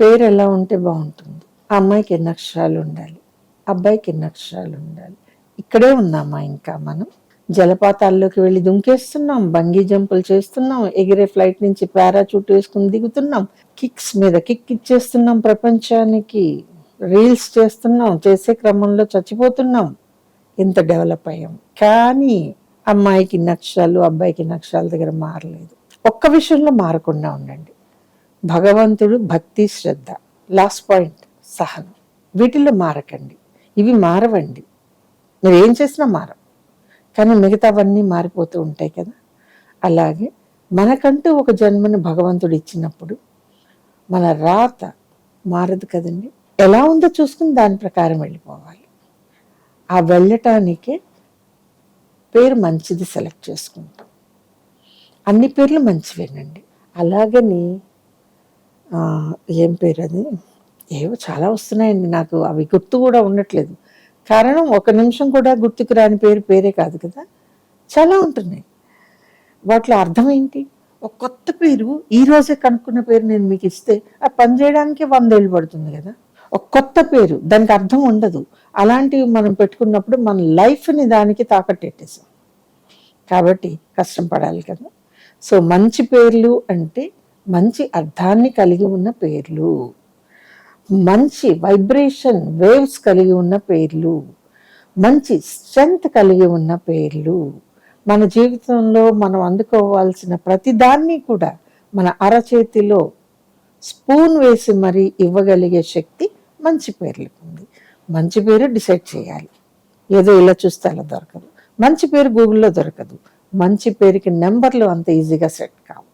పేరు ఎలా ఉంటే బాగుంటుంది. ఆ అమ్మాయికి ఎన్ని అక్షరాలు ఉండాలి. అబ్బాయికి ఎన్ని అక్షరాలు ఉండాలి. ఇక్కడే ఉందమ్మా ఇంకా మనం? జలపాతాల్లోకి వెళ్ళి దుంకేస్తున్నాం. బంగీ జంపులు చేస్తున్నాం. ఎగిరే ఫ్లైట్ నుంచి పారాచూట్ వేసుకుని దిగుతున్నాం. కిక్స్ మీద కిక్ ఇచ్చేస్తున్నాం ప్రపంచానికి. రీల్స్ చేస్తున్నాం. చేసే క్రమంలో చచ్చిపోతున్నాం. ఇంత డెవలప్ అయ్యాం. కానీ అమ్మాయికి నక్షాలు అబ్బాయికి ఇన్ని దగ్గర మారలేదు. ఒక్క విషయంలో మారకుండా ఉండండి. భగవంతుడు భక్తి శ్రద్ధ. లాస్ట్ పాయింట్ సహనం. వీటిల్లో మారకండి. ఇవి మారవండి. మీరు ఏం చేసినా మారం. కానీ మిగతావన్నీ మారిపోతూ ఉంటాయి కదా. అలాగే మనకంటూ ఒక జన్మను భగవంతుడు ఇచ్చినప్పుడు మన రాత మారదు కదండి. ఎలా ఉందో చూసుకుని దాని ప్రకారం వెళ్ళిపోవాలి. ఆ వెళ్ళటానికే పేరు మంచిది సెలెక్ట్ చేసుకుంటాం. అన్ని పేర్లు మంచివేనండి. అలాగని ఏం పేరు అది? ఏవో చాలా వస్తున్నాయండి నాకు అవి గుర్తు కూడా ఉండట్లేదు. కారణం ఒక నిమిషం కూడా గుర్తుకు రాని పేరు పేరే కాదు కదా? చాలా ఉంటున్నాయి. వాటిలో అర్థం ఏంటి? ఒక కొత్త పేరు ఈరోజే కనుక్కున్న పేరు నేను మీకు ఇస్తే ఆ పని చేయడానికి వందేళ్ళు పడుతుంది కదా? ఒక కొత్త పేరు దానికి అర్థం ఉండదు. అలాంటివి మనం పెట్టుకున్నప్పుడు మన లైఫ్ని దానికి తాకట్టేసాం కాబట్టి కష్టం పడాలి కదా? సో మంచి పేర్లు అంటే మంచి అర్థాన్ని కలిగి ఉన్న పేర్లు. మంచి వైబ్రేషన్ వేవ్స్ కలిగి ఉన్న పేర్లు. మంచి స్ట్రెంగ్త్ కలిగి ఉన్న పేర్లు. మన జీవితంలో మనం అందుకోవాల్సిన ప్రతిదాన్ని కూడా మన అరచేతిలో స్పూన్ వేసి మరీ ఇవ్వగలిగే శక్తి మంచి పేర్లకు ఉంది. మంచి పేరు డిసైడ్ చేయాలి. ఏదో ఇలా చూస్తే అలా దొరకదు. మంచి పేరు గూగుల్లో దొరకదు. మంచి పేరుకి నెంబర్లు అంత ఈజీగా సెట్ కావు.